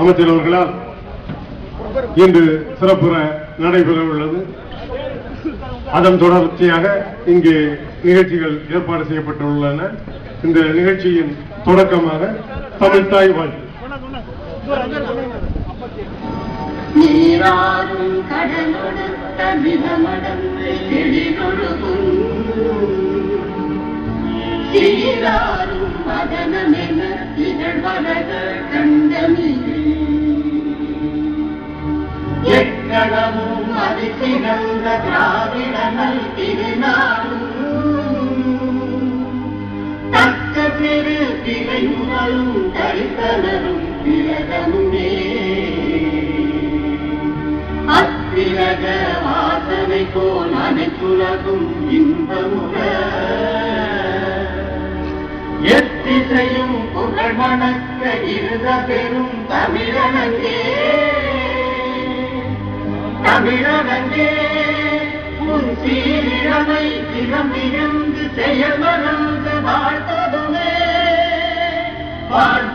அமைச்சர் அவர்களால் இன்று சிறப்புற நடைபெற உள்ளது. அதன் தொடர்ச்சியாக இங்கே நிகழ்ச்சிகள் ஏற்பாடு செய்யப்பட்டுள்ளன. இந்த நிகழ்ச்சியின் தொடக்கமாக தமிழ்தாய் வாழ்த்து. நீராறும் எழிலொழுகும். மதனமென அதிசிறந்த திராவிடனல் திருநாடும் தக்க திரு திரையுணரும் தரிசனரும் திலகமுமே. அத்திலக வாசனை போல் அனைத்துலகும் இன்பமுக. எத்திசையும் புகழ் மணக்க இருத பெரும் தமிழனங்கே தமிழனங்கே உன் சீரிழமை திறமிருந்து செயல் மறந்து வாழ்த்ததுமே வாழ்